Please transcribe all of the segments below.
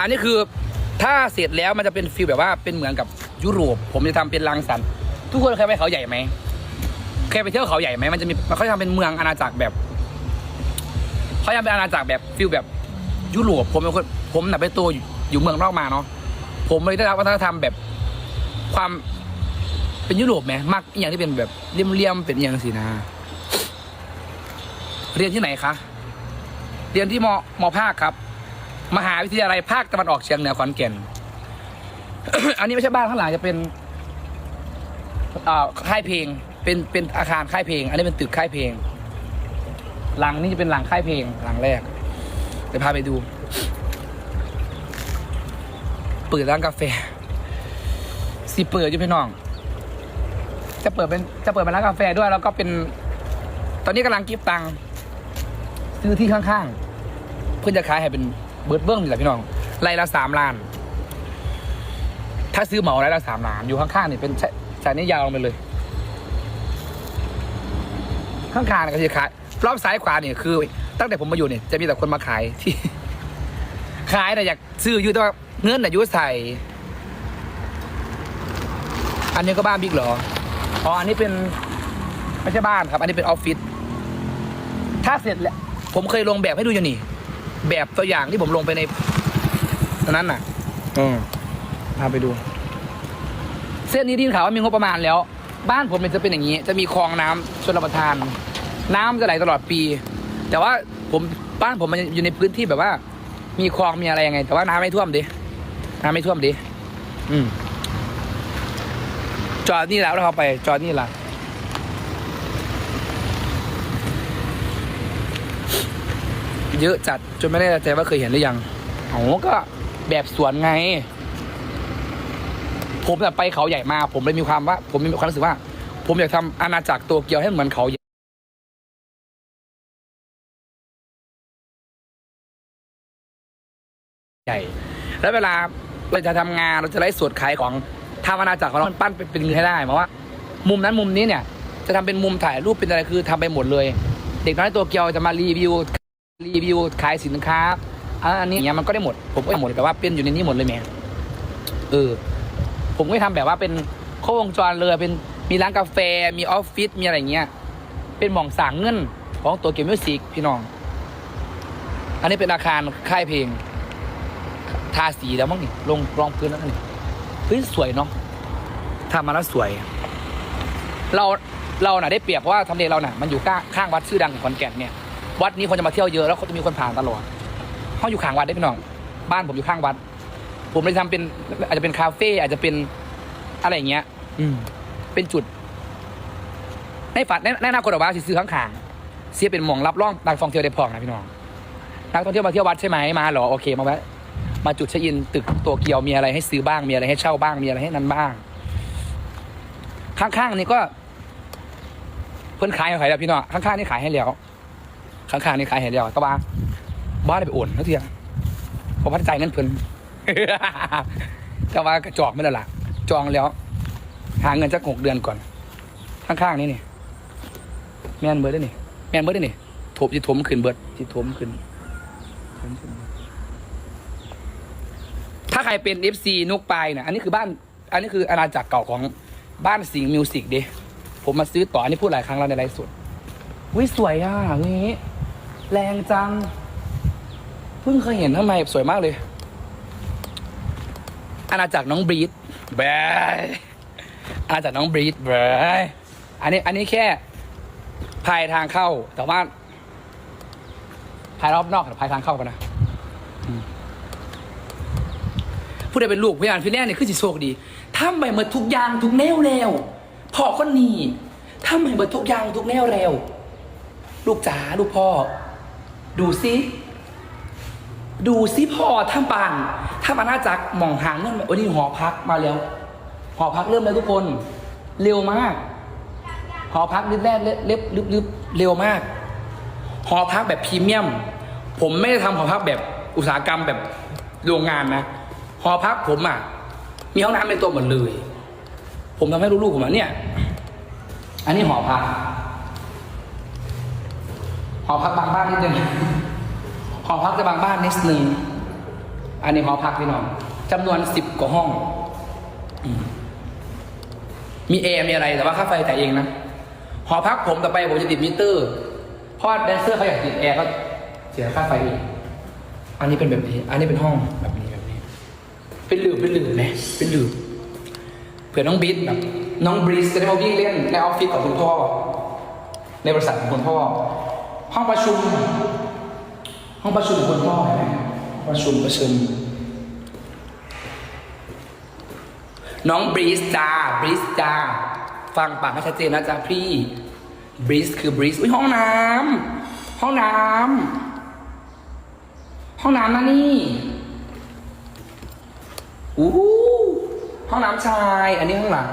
อันนี้คือถ้าเสร็จแล้วมันจะเป็นฟีลแบบว่าเป็นเหมือนกับยุโรป ผมจะทำเป็นรังสรรค์ทุกคนเคยไปเขาใหญ่ไหมเคยไปเที่ยวเขาใหญ่ไหมมันจะมีมันเขาจะทำเป็นเมืองอาณาจักรแบบเขาจะทำเป็นอาณาจักรแบบฟีลแบบยุโรปผมเป็นคนผมหน่ะไปตัวอยู่อยู่เมืองนอกมาเนาะผมเลยได้รับวัฒนธรรมแบบความเป็นยุโรปไหมมากอย่างที่เป็นแบบเลี่ยมๆเป็นอย่างสินะ เรียนที่ไหนคะ เรียนที่มมภาคครับ มหาวิทยาลัยภาคตะวันออกเฉียงเหนือขอนแก่น อันนี้ไม่ใช่บ้านข้างหลังจะเป็นค่ายเพลง เป็นเป็นอาคารค่ายเพลง อันนี้เป็นตึกค่ายเพลง หลังนี้จะเป็นหลังค่ายเพลงหลังแรกเดี๋ยวพาไปดูเปิดร้านกาแฟสิเปิดอยู่พี่น้อง จะเปิดเป็นจะเปิดเป็นร้านกาแฟด้วย แล้วก็เป็น ตอนนี้กำลังกิฟตังค์ซื้อที่ข้างๆ เพื่อจะขายให้เป็น เบิร์ดเบิ้งนี่แหละพี่น้องไร่ละสามล้าน ถ้าซื้อเหมาไร่ละสามล้าน อยู่ข้างๆนี่เป็นใช้ใช้นี่ยาวลงไปเลย ข้างๆนี่ก็จะขายรอบซ้ายขวาเนี่ยคือ ตั้งแต่ผมมาอยู่เนี่ยจะมีแต่คนมาขายที่ ขายแต่อยากซื้ออยู่แต่ว่าเงินแต่ะอยุ่ใส่อันนี้ก็บ้านบิ๊กเหรอ อ๋อ อันนี้เป็นไม่ใช่บ้านครับ อันนี้เป็นออฟฟิศ ถ้าเสร็จแล้ว ผมเคยลงแบบให้ดูอยู่นี่ แบบตัวอย่างที่ผมลงไปในตอนนั้นน่ะ อืมพาไปดู เส้นนี้ที่ข่าวว่ามีงบประมาณแล้ว บ้านผมเนี่ยจะเป็นอย่างนี้ จะมีคลองน้ำชลประทาน น้ำจะไหลตลอดปี แต่ว่าผมบ้านผมมันอยู่ในพื้นที่แบบว่า มีคลองมีอะไรยังไง แต่ว่าน้ำไม่ท่วมดิน้ำไม่ท่วมดิอืมจอดนี่แล้วเราเข้าไป จอดนี่ละ เยอะจัดจนไม่แน่ใจว่าเคยเห็นหรือยังโอ้ก็แบบสวนไง ผมแบบไปเขาใหญ่มา ผมเลยมีความว่า ผมมีความรู้สึกว่า ผมอยากทำอาณาจักรตัวเกียวให้เหมือนเขาใหญ่ใหญ่แล้วเวลาเราจะทำงานเราจะไล่สดขายของทำอาณาจักรของเรามันปั้นเป็นเป็นให้ได้หมายว่า มุมนั้นมุมนี้เนี่ย จะทำเป็นมุมถ่ายรูปเป็นอะไรคือทำไปหมดเลย เด็กน้อยตัวเกียวจะมารีวิว รีวิวขายสินค้าอันนี้เงี้ยมันก็ได้หมด ผมก็ได้หมดแต่ว่าเป็นอยู่ในนี้หมดเลยแม่เออ ผมก็ทำแบบว่าเป็นโครบวงจรเลยเป็นมีร้านกาแฟมีออฟฟิศมีอะไรเงี้ย เป็นหม่องสางเงินของตัวเกมมิวสิกพี่น้อง อันนี้เป็นอาคารค่ายเพลง ทาสีแล้วมั้งนี่ลงรองพื้นแล้วนี่เฮ้ยสวยเนาะทำมาแล้วสวย เราเราน่ะได้เปรียบเพราะว่าทำเลเราน่ะมันอยู่ข้างข้างวัดชื่อดังของขอนแก่นเนี่ย วัดนี้คนจะมาเที่ยวเยอะแล้วเขาจะมีคนผ่านตลอดเขาอยู่ข้างวัดได้พี่น้อง บ้านผมอยู่ข้างวัด ผมเลยทำเป็น อาจจะเป็นคาเฟ่อาจจะเป็นอะไรอย่างเงี้ย อืม เป็นจุด ในฝันในในหน้ากดออกว่าสิซื้อข้างขางๆเสียเป็นหมองรับร่องนักท่องเที่ยวได้พองนะพี่น้องนักท่องเที่ยวมาเที่ยววัดใช่ไหมมาเหรอโอเคมาแวะมาจุดเช็คอินตึกตัวเกียวมีอะไรให้ซื้อบ้างมีอะไรให้เช่าบ้างมีอะไรให้นั้นบ้าง ข้างๆนี่ก็ เพิ่นขายให้ใครแล้วพี่น้องข้างๆนี่ขายให้แล้ว ข้างๆนี่ขายให้แล้วแต่ว่าบ้านได้ไปโอนแล้วเทียเพราะว่าจ่ายเงินเพิ่นแต่ว่ากระจอกไม่ล้วล่ะ จองแล้ว หาเงินสักหกเดือนก่อน ข้างๆนี่นี่แม่นเบิร์ดได้นี่แม่นเบิร์ดได้นี่ถบจิถมขึ้นเบิร์ดจิถมขึ้นถมขึ้น ถ้าใครเป็น FC นุกปลายนะอันนี้คือบ้าน อันนี้คืออาณาจักรเก่าของบ้านสิงห์มิวสิกเดผมมาซื้อต่ออันนี้พูดหลายครั้งแล้วในไลฟ์สด วิสวยอะนี้ แรงจัง เพิ่งเคยเห็นทำไมสวยมากเลย อาณาจักรน้องบรีดแบยอาณาจักรน้องบรีดแบยอันนี้ อันนี้แค่ภายทางเข้า แต่ว่าภายรอบนอกกับภายทางเข้ากันนะผู้ใดเป็นลูกพี่อ่านพี่แน่เนี่ยคือสิโชคดีทำไปหมดทุกอย่างทุกแนวแล้วพอคนนี้ทำไปหมดทุกอย่างทุกแนวแล้ว ลูกจ๋าลูกพ่อ ดูซิ ดูซิพ่อถ้าปานถ้ามาน่าจักหมองหางเงินโอ้นี่หอพักมาแล้ว หอพักเริ่มแล้วทุกคน เร็วมาก หอพักริบแรกเล็บลึบลึบเร็วมาก หอพักแบบพรีเมียม ผมไม่ได้ทำหอพักแบบอุตสาหกรรมแบบโรงงานนะ หอพักผมอะ มีห้องน้ำเป็นตัวหมดเลย ผมทำให้ลูกๆผมอะเนี่ย อันนี้หอพัก หอพักบางบ้านนิดนึงหอพักจะบางบ้านนิดนึงอันนี้หอพักพี่น้องจำนวนสิบกว่าห้อง มีแอร์มีอะไรแต่ว่าค่าไฟแต่ายเองนะหอพักผมต่อไปผมจะติดมิเตอร์เพราะแดนเซอร์เขาอยากติดแอร์ก็เสียค่าไฟอีกอันนี้เป็นแบบนี้ อันนี้เป็นห้องแบบนี้แบบนี้ เป็นหลืบเป็นหลืบไหมเป็นหลืบเผื่อน้องบรีสแบบน้องบรีสจะได้มาวิ่งเล่นในออฟฟิศของคุณพ่อในบริษัทของคุณพ่อ ห้องประชุม ห้องประชุมคุณพ่อนไหมประชุมประชุม น้องบรีสจ้าบรีสจ้าฟังปากให้ชัดเจนนะจ๊ะพี่บรีสคือบรีสอุ้ยห้องน้ำห้องน้ำห้องน้ำนะนี่อู้หูห้องน้ำชาย อันนี้ข้างหลัง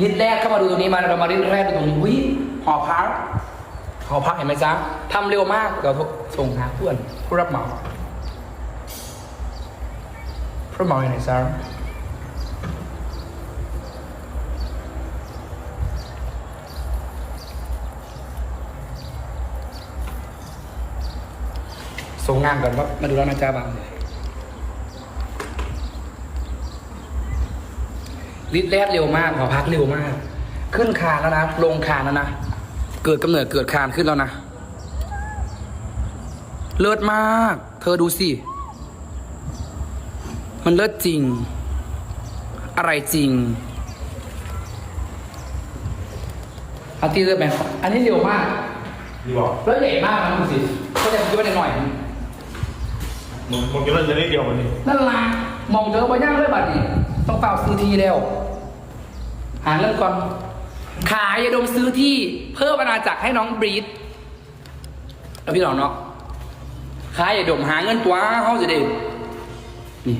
ลิดแรกเข้ามาดูตรงนี้มาเรามาลิดแรกดูตรงนี้วิหอพัก อพักเห็นไหมจ๊ะทำเร็วมากเดี๋ยวส่งหาเพื่อนผู้รับเหมาผู้รับเหมาอยู่ไหนจ๊ะส่งงานก่อนว่ามาดูแล้วนะจ๊ะบางเลยริดแรดเร็วมากหอพักเร็วมาก ขึ้นคานแล้วนะ ลงคานแล้วนะ เกิดกำเนิดเกิดคานขึ้นแล้วนะ เลิศมาก เธอดูสิ มันเลิศจริง อะไรจริงอาร์ตี้เลิศไหมอันนี้เร็วมาก ดีบอกแล้วใหญ่มากนะดูสิก็จะคิดว่าหน่อยมึงมึงจะเล่นจะได้เดียวมันนี่ๆนั่นละมองเจอไปย่างเลยบัดนี้ ต้องเป่าซื้อทีแล้วหาเรื่องก่อน ขายยาดมซื้อที่เพิ่มอาณาจักรให้น้องบรีดแล้วพี่น้องเนาะขายยาดมหาเงินตัวเขาจะได้นี่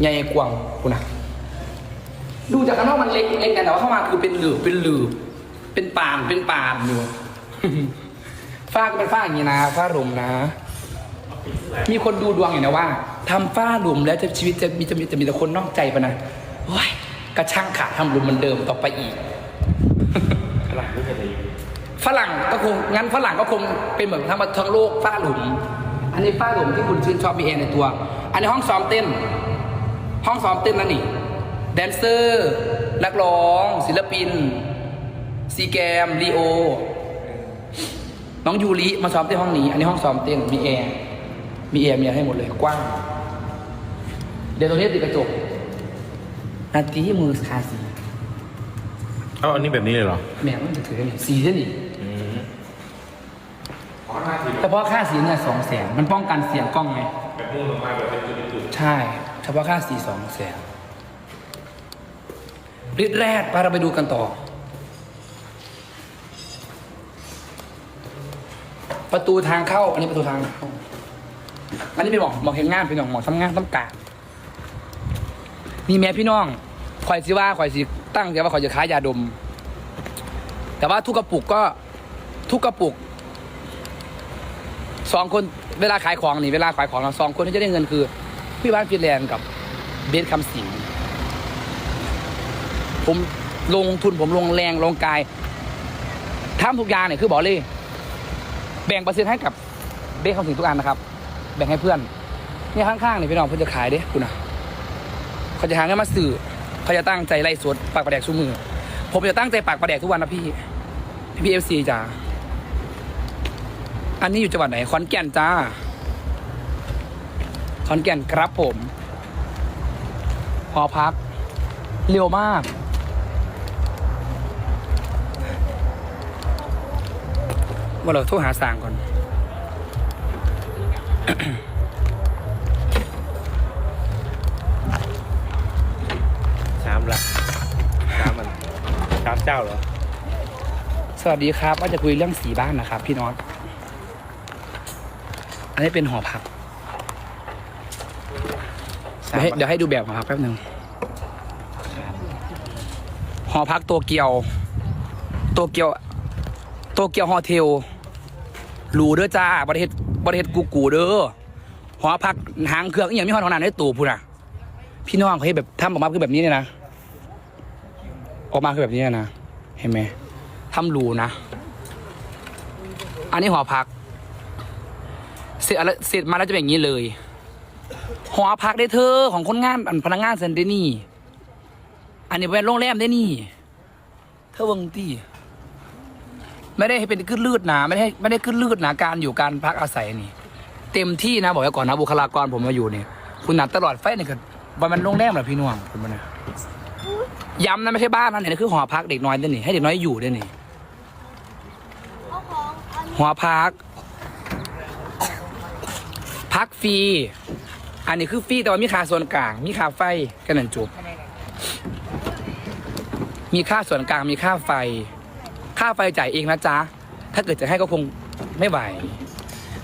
ใหญ่กว้างคุณนะดูจากข้างนอกมันเล็กเล็กกันแต่ว่าเข้ามาคือเป็นหลืบเป็นหลืบเป็นปานเป็นปานอยู่ฝ้าก็เป็นฝ้าอย่างนี้นะฝ้าหลุมนะ มีคนดูดวงอยู่นะว่าทำฝ้าหลุมแล้วจะชีวิตจะมีจะมีจะมีแต่คนนอกใจปะนะโอ้ยกระช่างขาทำหลุมเหมันเดิมต่อไปอีก ขนาดไม่เป็นไรอยู่ฝรั่งก็คงงั้นฝรั่งก็คงเป็นเหมือนทั้งทั้งโลกฝ้าหลุม อันนี้ฝ้าหลุมที่คุณชื่นชอบมีเองในตัว อันนี้ห้องซ้อมเต้น ห้องซ้อมเต้นนั่นนี่แดนเซอร์นักร้อง ศิลปินซีแกมลีโอ น้องยูริมาซ้อมเต้นห้องนี้ อันนี้ห้องซ้อมเต้นมีแอร์มีแอร์มีอะไรให้หมดเลยกว้าง เดี๋ยวตรงนี้ติดกระจกนาทีมือคาสี เอ้าอันนี้แบบนี้เลยเหรอแหม่มันจะถือสีเส้นนี่อืมอ๋อหน้าทีเฉพาะค่าสีเนี่ยสองแสนมันป้องกันเสียงกล้องไงแบบมุ่งลงมาแบบเป็นจุดใช่ เฉพาะค่าสีสองแสนริดแรดพาเราไปดูกันต่อ ประตูทางเข้า อันนี้ประตูทางเข้าอันนี้เป็นหมอกหมอกเห็นงานเป็นหมอกหมอกทำงานต้องการนี่แม่พี่น้องข่อยสิว่าข่อยสิ ตั้งใจว่าข่อจะขายยาดม แต่ว่าทุกกระปุกก็ทุกกระปุกสองคนเวลาขายของนี่เวลาขายของเราสองคนที่จะได้เงินคือ พี่บ้านฟินแลนด์กับเบสคำสิงผมลงทุนผมลงแรงลงกายทำทุกอย่างเนี่ยคือบอกเลย แบ่งเปอร์เซ็นต์ให้กับเบสคำสิงทุกอันนะครับ แบ่งให้เพื่อนนี่ข้างๆนี่พี่น้องเพื่อนจะขายเด้คุณนะเขาจะหาเงินมาสื่อ เขาจะตั้งใจไล่สวดปากประแดกชูมือ ผมจะตั้งใจปากประแดกทุกวันนะพี่พี่เอฟซีจ้าอันนี้อยู่จังหวัดไหนขอนแก่นจ้าขอนแก่นครับผมหอพัก เร็วมากว่าเราโทรหาสางก่อน เจ้าเหรอ สวัสดีครับว่าจะคุยเรื่องสีบ้านนะครับ พี่น็อต อันนี้เป็นหอพัก เดี๋ยวให้เดี๋ยวให้ดูแบบหอพักแป๊บหนึ่งหอพักโตเกียว โตเกียว โตเกียวโฮเทลหรูเด้อจ้าประเทศประเทศกูกูเด้อหอพักหางเครื่องอหย่างมีห้องน้ำในตู้พูดน่ะ พี่น้องเขาเห็นแบบทำออกมาคือแบบนี้เลยนะ ออกมาคือแบบนี้นะ เห็นไหมทำรูนะ อันนี้หอพัก เสร็จอะไรเสร็จมาแล้วจะเป็นอย่างนี้เลย หอพักได้เธอของคนงานอันพนักงานเซนเดนี่ อันนี้เป็นโรงแรมได้นี่ เธอเบิ่งตีไม่ได้ให้เป็นขึ้นลืดหนาไม่ได้ไม่ได้ขึ้นลืดหนาการอยู่การพักอาศัยนี่ เต็มที่นะ บอกไว้ก่อนนะบุคลากรผมมาอยู่เนี่ยคุณหนัดตลอดไฟนี่คือว่ามันโรงแรมเหรอพี่น่วงคุณมันนะ ย้ำนะไม่ใช่บ้านนะเนี่ยคือหอพักเด็กน้อยเด้นี่ให้เด็กน้อยอยู่เด้นี่เอาของอันนี้หอพัก พักฟรีอันนี้คือฟรีแต่ว่ามีค่าส่วนกลาง มีค่าไฟกันนั่นจบมีค่าส่วนกลางมีค่าไฟ ค่าไฟจ่ายเองนะจ๊ะถ้าเกิดจะให้ก็คงไม่ไหว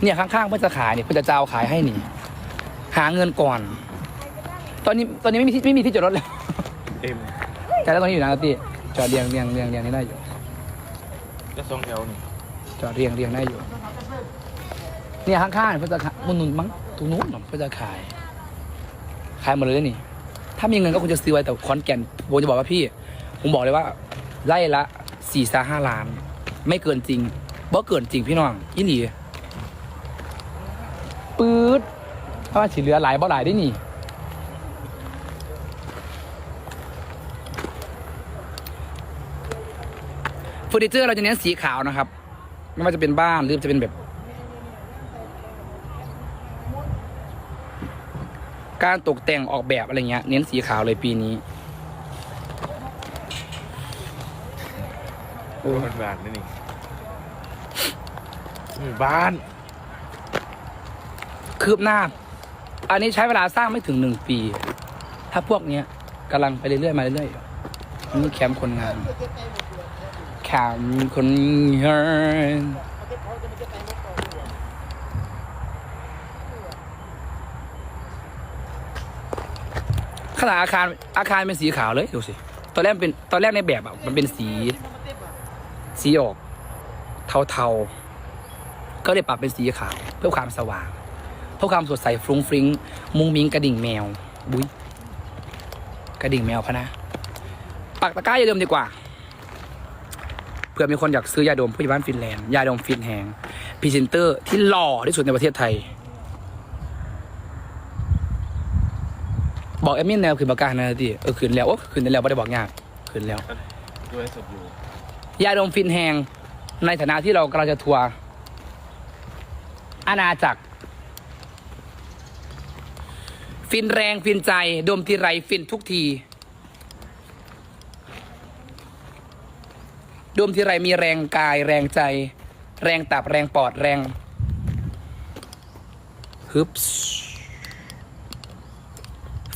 เนี่ยข้างๆเพื่อจะขายเนี่ยเพื่อจะเจ้าขายให้นี่ หาเงินก่อน ตอนนี้ตอนนี้ไม่มีที่ไม่มีที่จอดรถเลย เต็มแต่แล้วตอนนี้อยู่นะพี่จอดเรียงเรียงเรียงเรียงนี่ได้อยู่ก็สองแถวนี่จอดเรียงเรียงได้อยู่ เนี่ยข้างๆเพื่อจะขายมุนนุนมั้งตรงนู้นเพื่อจะขาย ขายหมดเลยนี่ ถ้ามีเงินก็คงจะซื้อไว้แต่คอนแก่นผมจะบอกว่าพี่ ผมบอกเลยว่าไล่ละสี่สาห้าล้าน ไม่เกินจริงบ่เกินจริงพี่น้องยี่หลีปื๊ดเพราะว่าฉีเหลือหลายบ่หลายได้นี่ เฟอร์นิเจอร์เราจะเน้นสีขาวนะครับ ไม่ว่าจะเป็นบ้านหรือจะเป็นแบบ การตกแต่งออกแบบอะไรเงี้ย เน้นสีขาวเลยปีนี้โอ้มันบ้านนี่นี่นี่บ้าน คืบหน้า อันนี้ใช้เวลาสร้างไม่ถึงหนึ่งปี ถ้าพวกเนี้ยกำลังไปเรื่อยๆมาเรื่อยๆนี่แคมป์คนงาน แคมป์คนงานขนาดอาคารอาคารเป็นสีขาวเลยดูสิตอนแรกเป็นตอนแรกในแบบอะมันเป็นสี สีออกเทาๆ ก็เลยปรับเป็นสีขาว เพื่อความสว่าง เพื่อความสดใสฟรุ้งฟริ้งมุงมิงกระดิ่งแมวบุ้ยกระดิ่งแมวพะนะ ปักตะกร้าอย่าลืมดีกว่า เผื่อมีคนอยากซื้อยาดมผู้ใหญ่บ้านฟินแลนด์ยาดมฟินแหงพรีเซนเตอร์ที่หล่อที่สุดในประเทศไทย บอกแอดมินแนวคืนประกาศนะทีเออคืนแล้วโอ้คืนได้แล้วไม่ได้บอกยากคืนแล้วด้วยสดอยู่ยาดมฟินแหงในฐานะที่เรากำลังจะทัวร์อาณาจักร ฟินแรงฟินใจดมทีไรฟินทุกที ดมทีไรมีแรงกายแรงใจ แรงตับแรงปอดแรงฮึบ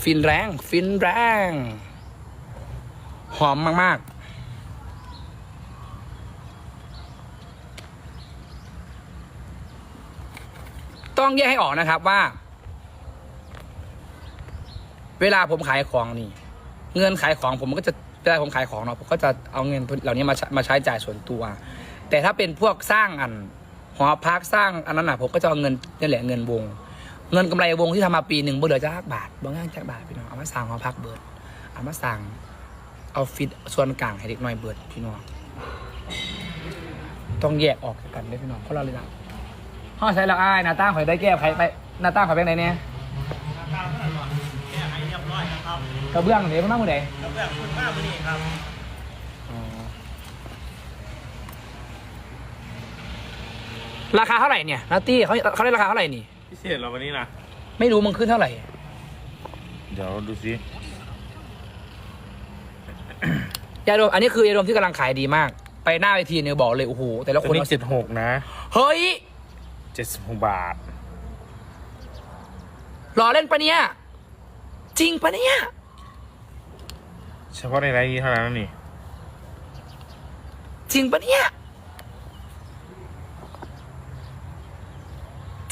ฟินแรง ฟินแรง หอมมาก ๆต้องแยกให้ออกนะครับว่า เวลาผมขายของนี่ เงินขายของผมก็จะ เวลาผมขายของเนาะผมก็จะเอาเงินเหล่านี้มาใช้มาใช้จ่ายส่วนตัว แต่ถ้าเป็นพวกสร้างอันหอพักสร้างอันนั้นน่ะผมก็จะเอาเงินนี่แหละเงินวง เงินกำไรวงที่ทำมาปีหนึ่งบ่เหลือจะบาทบ่ง่ายจักบาทพี่น้องเอามาสร้างหอพักเบิดเอามาสร้างเอาฟิตส่วนกลางให้เด็กน้อยเบิดพี่น้องต้องแยกออกจากกันได้พี่น้องเพราะเราเลยนะห้องใช้แล้วอ้ายหน้าตั้งข่อยได้แก้ไขไปหน้าตั้งข่อยเป็นไหนเนี่ย กระเบื้องเดี๋ยวมันมากมือไหนอ๋อราคาเท่าไหร่เนี่ยนาตี้เขาเขาได้ราคาเท่าไหร่นี่ พิเศษเราวันนี้นะไม่รู้มึงขึ้นเท่าไหร่ เดี๋ยวดูสิยาดมอันนี้คือยาดมที่กำลังขายดีมาก ไปหน้าเวทีเนี่ยบอกเลยโอ้โหแต่ละตัควนนี้เอาเจ็ดหกนะเฮ้ยเจ็ดสิบหกบาท รอเล่นปะเนี่ย จริงปะเนี่ย เฉพาะในไลน์นี้เท่านั้นนี่ จริงปะเนี่ย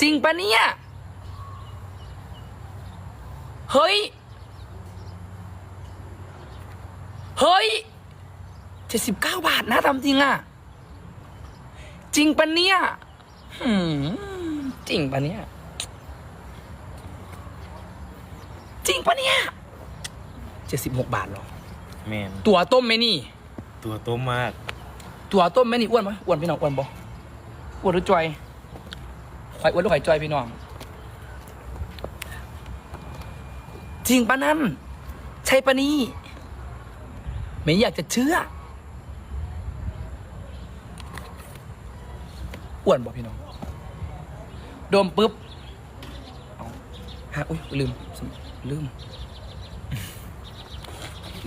จริงปะเนี่ย เฮ้ย เฮ้ยเจ็ดสิบเก้าบาทนะทำจริงอะจริงปะเนี่ยหืมจริงปะเนี่ย จริงปะเนี่ยเจ็ดสิบหกบาทหรอ แมนตัวต้มไหมนี่ ตัวโต้มมาก ตัวต้มแม่นี่อ้วนไหมอ้วนพี่น้องอ้วนบ่อ้วนหรือจอยข่อยอ้วนหรือข่อยจอยพี่น้อง จริงปะนั่น ใช่ปะนี่ไม่อยากจะเชื่ออ้วนบอกพี่น้องโดมปุ๊บเอาฮะอุ้ยลืม ลืม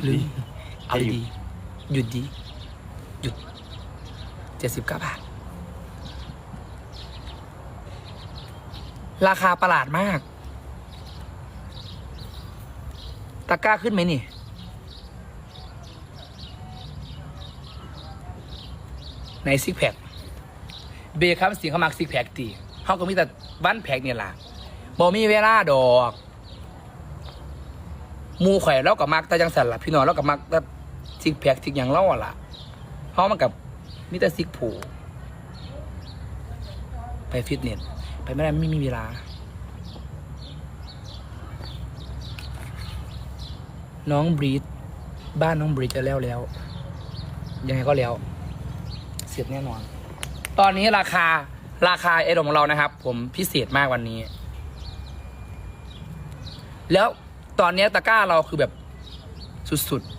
ลืม เอาดีๆหยุดดี หยุดเจ็ดสิบเก้าบาท ราคาประหลาดมาก ตะกร้าขึ้นไหมนี่ ในซิกแพคเบรครับสิ่งเขามักซิกแพคตีเขาก็มีแต่บ้านแพคเนี่ยล่ะบอมีเวลาดอก หมูข่อยแล้วกับมักแต่จังสันล่ะพี่น้องแล้วกับมักแต่ ซิกแพคซิกอย่างเล่าอล่ะเพราะมันกับมีแต่ซิกผูไปฟิตเนสไปไม่ได้ไม่มีเวลา น้องบรีดบ้านน้องบรีดจะแล้วแล้ว ยังไงก็แล้ว เสร็จแน่นอน ตอนนี้ราคาราคาเอดของเรานะครับ ผมพิเศษมากวันนี้ แล้วตอนนี้ตะกร้าเราคือแบบสุดๆ